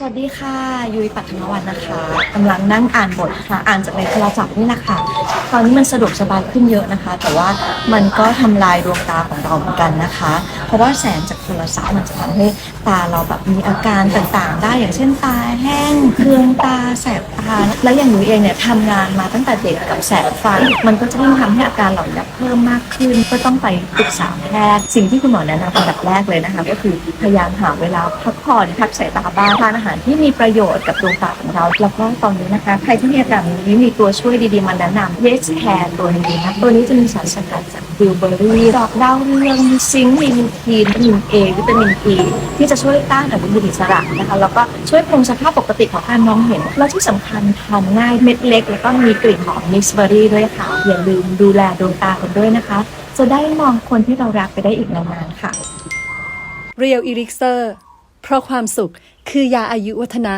สวัสดีค่ะ ยุ้ยปัทมวันนะคะกำลังนั่งอ่านบทค่ะ อ่านจากในโทรศัพท์นี่แหละค่ะ ตอนนี้มันสะดวกสบายขึ้นเยอะนะคะ แต่ว่ามันก็ทำลายดวงตาของเราเหมือนกันนะคะ เพราะว่าแสงจากโทรศัพท์มันจะทำให้ตาเราแบบมีอาการต่างๆ ได้อย่างเช่นตาแห้งเคืองตาแสบ และอย่างยุ้ยเองเนี่ยทำงานมาตั้งแต่เด็กกับแสงไฟมันก็จะยิ่งทำให้อาการเหล่านี้เพิ่มมากขึ้น ก็ต้องไปปรึกษาแพทย์สิ่งที่คุณหมอแนะนำอันดับแรกเลยนะคะ ก็คือพยายามหาเวลาพักผ่อนพักสายตาบ้างทานอาหารที่มีประโยชน์กับดวงตาของเรา แล้วก็ตอนนี้นะคะใครที่มีอาการนี้มีตัวช่วยดีๆมาแนะนำ Yes Care ตัวนี้นะตัวนี้จะมีสารสกัดจาก บิวเบอรี่ดอกดาวเรืองมีซิงค์มีลูทีนวิตามินเอวิตามินอีที่จะช่วยต้านอนุมูลอิสระนะคะแล้วก็ช่วยคงสภาพปกติของการมองเห็น แล้วที่สำคัญทานง่ายเม็ดเล็ก แล้วก็มีกลิ่นหอมมิกซ์เบอรี่ด้วยค่ะ อย่าลืมดูแลดวงตากันด้วยนะคะ จะได้มองคนที่เรารักไปได้อีกนานๆค่ะเรียวอีริกเซอร์เพราะความสุขคือยาอายุวัฒนะ